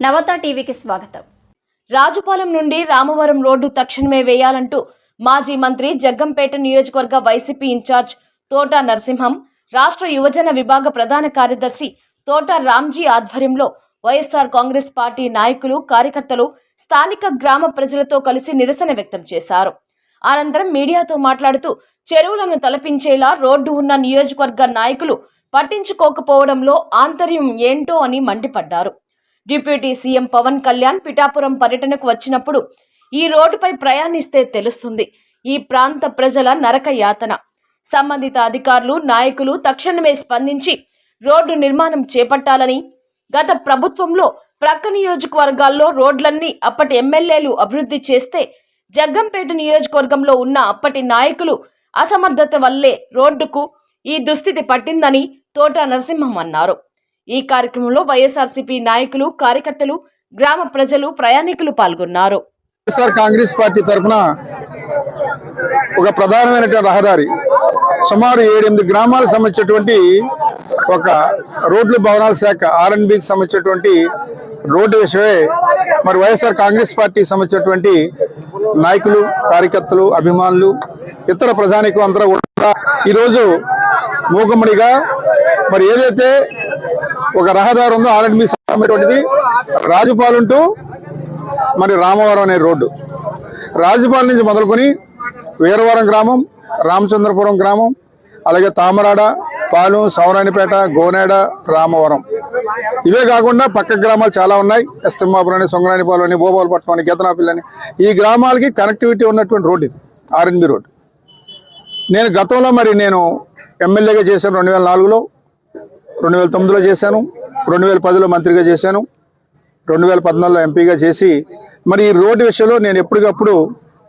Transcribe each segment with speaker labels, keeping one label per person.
Speaker 1: నవత టీవీకి స్వాగతం.
Speaker 2: రాజుపాలెం నుండి రామవరం రోడ్డు తక్షణమే వేయాలంటూ మాజీ మంత్రి జగ్గంపేట నియోజకవర్గ వైసీపీ ఇన్ఛార్జ్ తోట నరసింహం రాష్ట్ర యువజన విభాగ ప్రధాన కార్యదర్శి తోట రామ్జీ ఆధ్వర్యంలో వైఎస్ఆర్ కాంగ్రెస్ పార్టీ నాయకులు కార్యకర్తలు స్థానిక గ్రామ ప్రజలతో కలిసి నిరసన వ్యక్తం చేశారు. అనంతరం మీడియాతో మాట్లాడుతూ చెరువులను తలపించేలా రోడ్డు ఉన్న నియోజకవర్గ నాయకులు పట్టించుకోకపోవడంలో ఆంతర్యం ఏంటో అని మండిపడ్డారు. డిప్యూటీ సీఎం పవన్ కళ్యాణ్ పిఠాపురం పర్యటనకు వచ్చినప్పుడు ఈ రోడ్డుపై ప్రయాణిస్తే తెలుస్తుంది. ఈ ప్రాంత ప్రజల నరక యాతన. సంబంధిత అధికారులు నాయకులు తక్షణమే స్పందించి రోడ్డు నిర్మాణం చేపట్టాలని గత ప్రభుత్వంలో ప్రక్క నియోజకవర్గాల్లో రోడ్లన్నీ అప్పటి ఎమ్మెల్యేలు అభివృద్ధి చేస్తే జగ్గంపేట నియోజకవర్గంలో ఉన్న అప్పటి నాయకులు అసమర్థత వల్లే రోడ్డుకు ఈ దుస్థితి పట్టిందని తోట నరసింహం అన్నారు. ఈ కార్యక్రమంలో వైఎస్ఆర్సీపీ నాయకులు కార్యకర్తలు గ్రామ ప్రజలు ప్రయాణికులు పాల్గొన్నారు.
Speaker 3: వైఎస్ఆర్ కాంగ్రెస్ పార్టీ తరఫున ఒక ప్రధానమైనటువంటి రహదారి సుమారు ఏడెనిమిది గ్రామాలకు సంబంధించినటువంటి ఒక రోడ్లు భవనాల శాఖ ఆర్ఎన్బికి సంబంధించినటువంటి రోడ్డు విషయమే మరి వైఎస్ఆర్ కాంగ్రెస్ పార్టీకి సంబంధించినటువంటి నాయకులు కార్యకర్తలు అభిమానులు ఇతర ప్రజానికం అందరూ కూడా ఈరోజు మూకమ్మడిగా మరి ఏదైతే ఒక రహదారి ఉందో ఆర్ఎన్బి సంబంధించినటువంటిది రాజుపాలెం టు మరి రామవరం అనే రోడ్డు. రాజుపాలెం నుంచి మొదలుకొని వీరవరం గ్రామం రామచంద్రపురం గ్రామం అలాగే తామరాడ పాలెం సౌరానిపేట గోనేడ రామవరం. ఇవే కాకుండా పక్క గ్రామాలు చాలా ఉన్నాయి. ఎస్తిమ్మాపురం అని సొంగరానిపాలెం అని భూపాలపట్నం అని గెతనాపిల్ అని. ఈ గ్రామాలకి కనెక్టివిటీ ఉన్నటువంటి రోడ్డు ఇది. RNB road. నేను గతంలో మరి నేను ఎమ్మెల్యేగా చేశాను రెండు వేల నాలుగులో. రెండు వేల తొమ్మిదిలో చేశాను రెండు వేల పదిలో మంత్రిగా చేశాను రెండు వేల పద్నాలుగులో ఎంపీగా చేసి మరి ఈ రోడ్డు విషయంలో నేను ఎప్పటికప్పుడు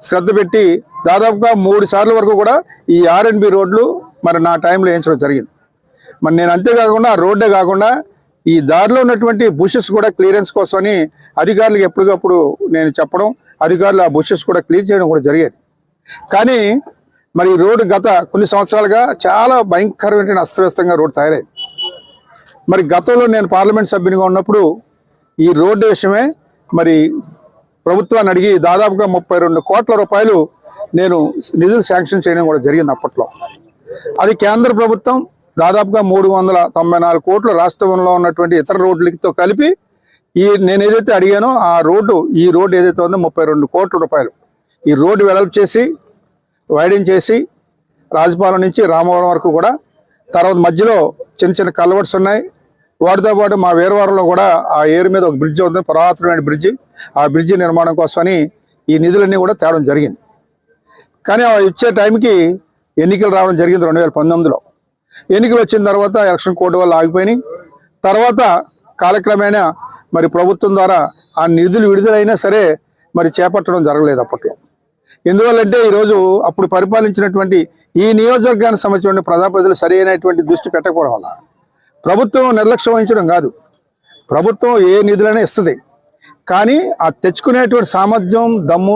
Speaker 3: శ్రద్ధ పెట్టి దాదాపుగా మూడు సార్లు వరకు కూడా ఈ ఆర్ఎన్బి రోడ్లు మరి నా టైంలో వేయించడం జరిగింది. మరి నేను అంతేకాకుండా ఆ రోడ్డే కాకుండా ఈ దారిలో ఉన్నటువంటి బుషెస్ కూడా క్లియరెన్స్ కోసమని అధికారులకు ఎప్పటికప్పుడు నేను చెప్పడం అధికారులు ఆ బుషెస్ కూడా క్లియర్ చేయడం కూడా జరిగేది. కానీ మరి ఈ రోడ్డు గత కొన్ని సంవత్సరాలుగా చాలా భయంకరమైన అస్తవ్యస్తంగా రోడ్డు తయారైంది. మరి గతంలో నేను పార్లమెంట్ సభ్యునిగా ఉన్నప్పుడు ఈ రోడ్డు విషయమే మరి ప్రభుత్వాన్ని అడిగి దాదాపుగా ముప్పై రెండు కోట్ల రూపాయలు నేను నిధులు శాంక్షన్ చేయడం కూడా జరిగింది అప్పట్లో. అది కేంద్ర ప్రభుత్వం దాదాపుగా మూడు వందల తొంభై నాలుగు కోట్లు రాష్ట్రంలో ఉన్నటువంటి ఇతర రోడ్లతో కలిపి ఈ నేను ఏదైతే అడిగానో ఆ రోడ్డు ఈ రోడ్డు ఏదైతే ఉందో ముప్పై రెండు కోట్ల రూపాయలు. ఈ రోడ్డు వెడల్పు చేసి వైడింగ్ చేసి రాజపాలెం నుంచి రామవరం వరకు కూడా తర్వాత మధ్యలో చిన్న చిన్న కల్వర్ట్స్ ఉన్నాయి. వాటితో పాటు మా వీరవరంలో కూడా ఆ ఏరు మీద ఒక బ్రిడ్జ్ ఉంది పురాతనమైన బ్రిడ్జి. ఆ బ్రిడ్జి నిర్మాణం కోసమని ఈ నిధులన్నీ కూడా తేవడం జరిగింది. కానీ ఇచ్చే టైంకి ఎన్నికలు రావడం జరిగింది రెండు వేల పంతొమ్మిదిలో. ఎన్నికలు వచ్చిన తర్వాత ఎలక్షన్ కోడ్ వల్ల ఆగిపోయినాయి. తర్వాత కాలక్రమేణా మరి ప్రభుత్వం ద్వారా ఆ నిధులు విడుదలైనా సరే మరి చేపట్టడం జరగలేదు అప్పట్లో. ఎందువల్లంటే ఈరోజు అప్పుడు పరిపాలించినటువంటి ఈ నియోజకవర్గానికి సంబంధించిన ప్రజాప్రతినిధులు సరైనటువంటి దృష్టి పెట్టకపోవడం వల్ల. ప్రభుత్వం నిర్లక్ష్యం వహించడం కాదు. ప్రభుత్వం ఏ నిధులైనా ఇస్తుంది. కానీ ఆ తెచ్చుకునేటువంటి సామర్థ్యం దమ్ము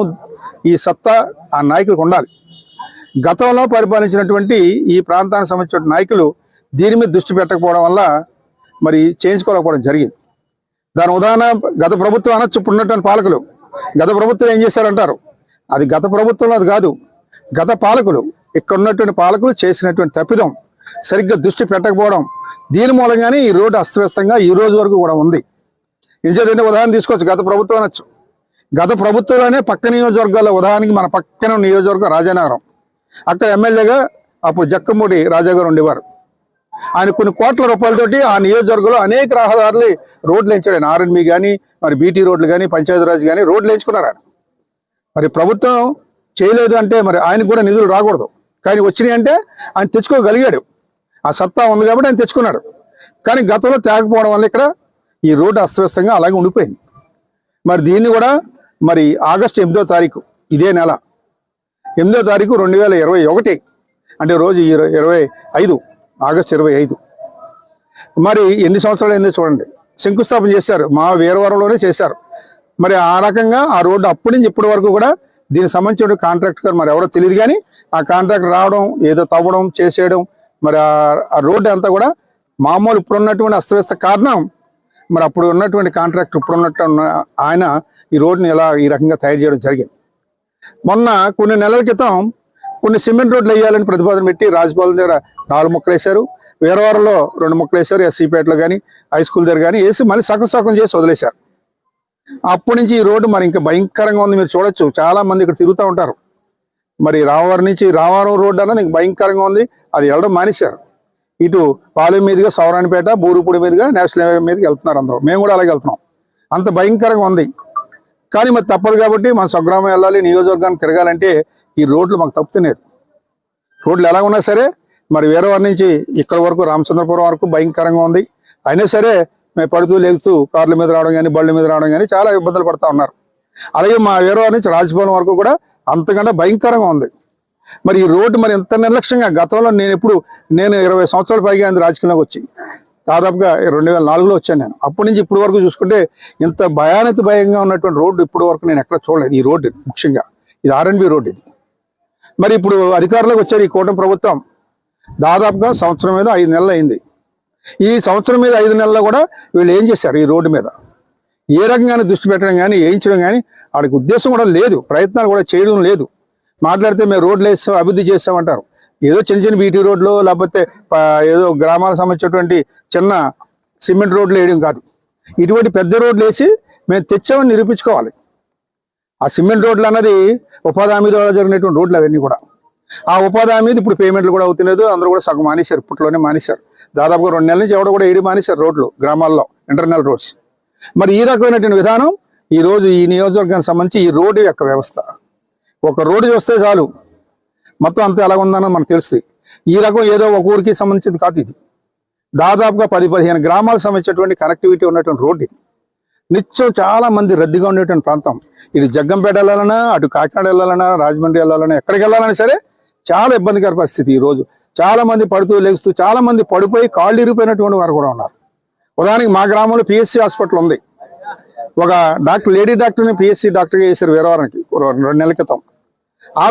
Speaker 3: ఈ సత్తా ఆ నాయకులకు ఉండాలి. గతంలో పరిపాలించినటువంటి ఈ ప్రాంతానికి సంబంధించిన నాయకులు దీని మీద దృష్టి పెట్టకపోవడం వల్ల మరి చేయించుకోలేకపోవడం జరిగింది. దాని ఉదాహరణ గత ప్రభుత్వం అనొచ్చు ఇప్పుడు ఉన్నటువంటి పాలకులు. గత ప్రభుత్వం ఏం చేశారంటారు? అది గత ప్రభుత్వంలో అది కాదు. గత పాలకులు ఇక్కడ ఉన్నటువంటి పాలకులు చేసినటువంటి తప్పిదం సరిగ్గా దృష్టి పెట్టకపోవడం దీని మూలంగానే ఈ రోడ్డు అస్తవ్యస్తంగా ఈ రోజు వరకు కూడా ఉంది. ఇంచేదంటే ఉదాహరణ తీసుకోవచ్చు. గత ప్రభుత్వం అనొచ్చు. గత ప్రభుత్వంలోనే పక్క నియోజకవర్గాల్లో ఉదాహరణకి మన పక్కన ఉన్న నియోజకవర్గం రాజానగరం. అక్కడ ఎమ్మెల్యేగా అప్పుడు జక్కమూడి రాజా గారు ఉండేవారు. ఆయన కొన్ని కోట్ల రూపాయలతోటి ఆ నియోజకవర్గంలో అనేక రహదారులు రోడ్లు వేయించాడు. ఆయన ఆర్ఎన్బి కానీ మరి బీటీ రోడ్లు కానీ పంచాయతీరాజ్ కానీ రోడ్లు వేయించుకున్నారు ఆయన. మరి ప్రభుత్వం చేయలేదు అంటే మరి ఆయనకు కూడా నిధులు రాకూడదు. కానీ వచ్చినాయి అంటే ఆయన తెచ్చుకోగలిగాడు. ఆ సత్తా ఉంది కాబట్టి ఆయన తెచ్చుకున్నాడు. కానీ గతంలో తేకపోవడం వల్ల ఇక్కడ ఈ రోడ్డు అస్తవ్యస్తంగా అలాగే ఉండిపోయింది. మరి దీన్ని కూడా మరి ఆగస్టు ఎనిమిదో తారీఖు ఇదే నెల ఎనిమిదో తారీఖు రెండు వేల ఇరవై ఒకటి అంటే రోజు ఇరవై ఇరవై ఐదు ఆగస్టు ఇరవై ఐదు. మరి ఎన్ని సంవత్సరాలు అయిందో చూడండి. శంకుస్థాపన చేశారు. మా వీరవరంలోనే చేశారు. మరి ఆ రకంగా ఆ రోడ్డు అప్పటి నుంచి ఇప్పటి వరకు కూడా దీనికి సంబంధించిన కాంట్రాక్టర్ మరి ఎవరో తెలియదు కానీ ఆ కాంట్రాక్టర్ రావడం ఏదో తవ్వడం చేసేయడం మరి ఆ- రోడ్డు అంతా కూడా మామూలు ఇప్పుడు ఉన్నటువంటి అస్తవ్యస్త కారణం. మరి అప్పుడు ఉన్నటువంటి కాంట్రాక్టర్ ఇప్పుడు ఉన్నట్టు ఉన్న ఆయన ఈ రోడ్ని ఎలా ఈ రకంగా తయారు చేయడం జరిగింది. మొన్న కొన్ని నెలల క్రితం కొన్ని సిమెంట్ రోడ్లు వేయాలని ప్రతిపాదన పెట్టి రాజభవన్ దగ్గర నాలుగు మొక్కలు వేశారు. వీరవారంలో రెండు మొక్కలు వేశారు ఎస్సీపేటలో కానీ హై స్కూల్ దగ్గర కానీ వేసి మళ్ళీ సగం సగం చేసి వదిలేశారు. అప్పటి నుంచి ఈ రోడ్డు మరి ఇంకా భయంకరంగా ఉంది. మీరు చూడొచ్చు. చాలా మంది ఇక్కడ తిరుగుతూ ఉంటారు. మరి రామవారి నుంచి రామవరం రోడ్డు అన్నది ఇంకా భయంకరంగా ఉంది. అది వెళ్ళడం మానేశారు. ఇటు పాలెం మీదుగా సౌరాణిపేట బూరుపూడి మీదుగా నేషనల్ హైవే మీదకి వెళ్తున్నారు అందరూ. మేము కూడా అలాగే వెళ్తున్నాం. అంత భయంకరంగా ఉంది. కానీ మరి తప్పదు కాబట్టి మన స్వగ్రామం వెళ్ళాలి నియోజకవర్గాన్ని తిరగాలంటే ఈ రోడ్లు మాకు తప్పుతున్నాయి. రోడ్లు ఎలా ఉన్నా సరే మరి వేరే వారి నుంచి ఇక్కడ వరకు రామచంద్రపురం వరకు భయంకరంగా ఉంది. అయినా సరే మేము పడుతూ లేగుతూ కార్ల మీద రావడం కానీ బళ్ళ మీద రావడం కానీ చాలా ఇబ్బందులు పడతా ఉన్నారు. అలాగే మా వేరే వారి నుంచి రాజభవన్ వరకు కూడా అంతకంటే భయంకరంగా ఉంది. మరి ఈ రోడ్డు మరి ఎంత నిర్లక్ష్యంగా గతంలో నేను ఎప్పుడు నేను ఇరవై సంవత్సరాల పైగా అయింది రాజకీయంలోకి వచ్చి దాదాపుగా రెండు వేల నాలుగులో వచ్చాను నేను. అప్పటి నుంచి ఇప్పటి వరకు చూసుకుంటే ఇంత భయానత భయంగా ఉన్నటువంటి రోడ్డు ఇప్పటి వరకు నేను ఎక్కడ చూడలేదు. ఈ రోడ్డు ముఖ్యంగా ఇది ఆర్ఎన్బి రోడ్డు ఇది. మరి ఇప్పుడు అధికారంలోకి వచ్చారు ఈ కూటమి ప్రభుత్వం. దాదాపుగా సంవత్సరం మీద ఐదు నెలలు అయింది. ఈ సంవత్సరం మీద ఐదు నెలల్లో కూడా వీళ్ళు ఏం చేశారు ఈ రోడ్డు మీద? ఏ రకంగానే దృష్టి పెట్టడం కానీ వేయించడం కానీ వాడికి ఉద్దేశం కూడా లేదు ప్రయత్నాలు కూడా చేయడం లేదు. మాట్లాడితే మేము రోడ్లు వేస్తాం అభివృద్ధి చేస్తామంటారు ఏదో చిన్న చిన్న బీటీ రోడ్లు లేకపోతే ఏదో గ్రామాలకు సంబంధించినటువంటి చిన్న సిమెంట్ రోడ్లు వేయడం కాదు. ఇటువంటి పెద్ద రోడ్లు వేసి మేము తెచ్చామని నిరూపించుకోవాలి. ఆ సిమెంట్ రోడ్లు అన్నది ఉపాధి హామీ ద్వారా జరిగినటువంటి రోడ్లు అవన్నీ కూడా. ఆ ఉపాధి హామీది ఇప్పుడు పేమెంట్లు కూడా అవుతలేదు అందరూ కూడా సగం మానేశారు ఇప్పట్లోనే మానేశారు. దాదాపుగా రెండు నెలల నుంచి ఎవడో కూడా ఏడు మానేశారు రోడ్లు గ్రామాల్లో ఇంటర్నల్ రోడ్స్. మరి ఈ రకమైనటువంటి విధానం ఈ రోజు ఈ నియోజకవర్గానికి సంబంధించి ఈ రోడ్డు యొక్క వ్యవస్థ. ఒక రోడ్డు చూస్తే చాలు. మొత్తం అంతా ఎలా ఉందని మనకు తెలుస్తుంది. ఈ రకం ఏదో ఒక ఊరికి సంబంధించింది కాదు ఇది. దాదాపుగా పది పదిహేను గ్రామాలకు సంబంధించినటువంటి కనెక్టివిటీ ఉన్నటువంటి రోడ్డు ఇది. నిత్యం చాలా మంది రద్దీగా ఉండేటువంటి ప్రాంతం. ఇటు జగ్గంపేట వెళ్ళాలన్నా అటు కాకినాడ వెళ్ళాలన్నా రాజమండ్రి వెళ్ళాలన్నా ఎక్కడికి వెళ్ళాలన్నా సరే చాలా ఇబ్బందికర పరిస్థితి ఈ రోజు. చాలా మంది పడుతూ లెగుస్తూ చాలా మంది పడిపోయి కాళ్ళు ఇరిగిపోయినటువంటి వారు కూడా ఉన్నారు. ఉదాహరణకి మా గ్రామంలో పిఎస్సి హాస్పిటల్ ఉంది. ఒక డాక్టర్ లేడీ డాక్టర్ని పిఎస్సి డాక్టర్గా చేశారు వీరవారానికి రెండు నెలల క్రితం. ఆ